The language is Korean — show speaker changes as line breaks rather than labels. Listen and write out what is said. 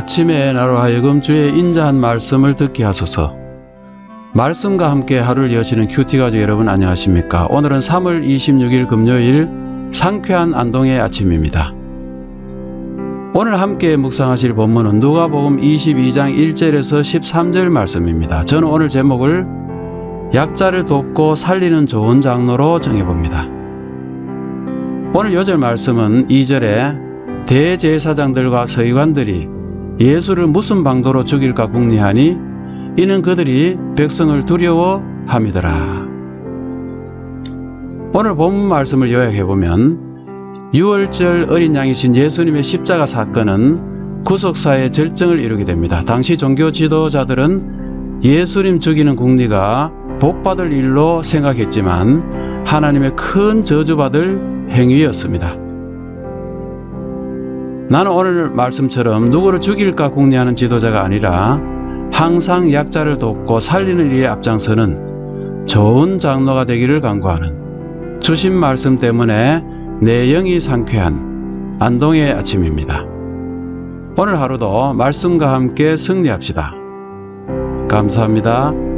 아침에 나로 하여금 주의 인자한 말씀을 듣게 하소서. 말씀과 함께 하루를 여시는 큐티 가족 여러분 안녕하십니까? 오늘은 3월 26일 금요일 상쾌한 안동의 아침입니다. 오늘 함께 묵상하실 본문은 누가복음 22장 1절에서 13절 말씀입니다. 저는 오늘 제목을 약자를 돕고 살리는 좋은 장로로 정해 봅니다. 오늘 요절 말씀은 2절에 대제사장들과 서기관들이 예수를 무슨 방도로 죽일까 궁리하니 이는 그들이 백성을 두려워함이더라. 오늘 본문 말씀을 요약해 보면 6월절 어린 양이신 예수님의 십자가 사건은 구속사의 절정을 이루게 됩니다. 당시 종교 지도자들은 예수님 죽이는 궁리가 복받을 일로 생각했지만 하나님의 큰 저주받을 행위였습니다. 나는 오늘 말씀처럼 누구를 죽일까 궁리하는 지도자가 아니라 항상 약자를 돕고 살리는 일에 앞장서는 좋은 장로가 되기를 간구하는 주신 말씀 때문에 내 영이 상쾌한 안동의 아침입니다. 오늘 하루도 말씀과 함께 승리합시다. 감사합니다.